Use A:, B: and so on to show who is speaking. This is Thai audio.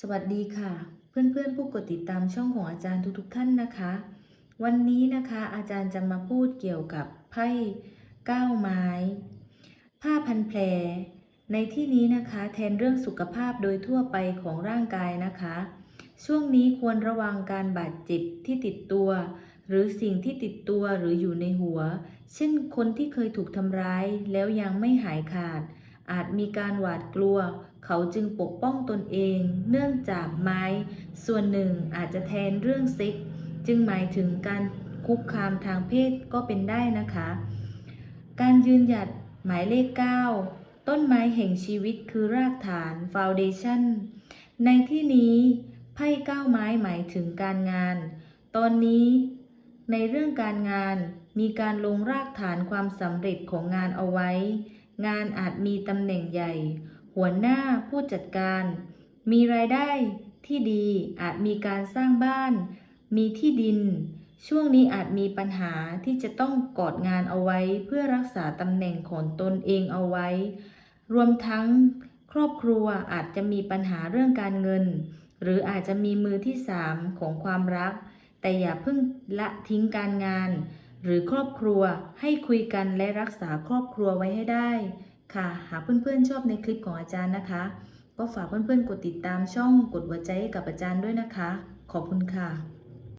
A: สวัสดีค่ะ เพื่อนๆผู้กดติดตามช่องของอาจารย์ทุกๆท่านนะคะ วันนี้นะคะอาจารย์จะมาพูดเกี่ยวกับไพ่ก้าไม้ ผ้าพันแผลในที่นี้นะคะแทนเรื่องสุขภาพโดยทั่วไปของร่างกายนะคะ ช่วงนี้ควรระวังการบาดเจ็บที่ติดตัว หรือสิ่งที่ติดตัวหรืออยู่ในหัว เช่นคนที่เคยถูกทำร้ายแล้วยังไม่หายขาด อาจมีการหวาดกลัว เขาจึงปกป้องตนเอง เนื่องจากไม้ ส่วนหนึ่งอาจจะแทนเรื่องเซ็ก จึงหมายถึงการคุกคามทางเพศก็เป็นได้นะคะ การยืนหยัดหมายเลข 9 ต้นไม้แห่งชีวิตคือรากฐาน Foundation ในที่นี้ไพ่เก้าไม้หมายถึงการงาน ตอนนี้ในเรื่องการงานมีการลงรากฐานความสำเร็จของงานเอาไว้ งานอาจมีตำแหน่งใหญ่ หัวหน้าผู้จัดการ มีรายได้ที่ดีอาจมีการสร้างบ้าน มีที่ดิน ช่วงนี้อาจมีปัญหาที่จะต้องกอดงานเอาไว้เพื่อรักษาตำแหน่งของตนเองเอาไว้ รวมทั้งครอบครัวอาจจะมีปัญหาเรื่องการเงิน หรืออาจจะมีมือที่สามของความรัก แต่อย่าเพิ่งละทิ้งการงาน หรือครอบครัวให้คุยกันและรักษาครอบครัวไว้ให้ได้ ค่ะ หากเพื่อนๆชอบในคลิปของอาจารย์นะคะ ก็ฝากเพื่อนๆกดติดตามช่องกดหัวใจให้กับอาจารย์ด้วยนะคะ ขอบคุณค่ะ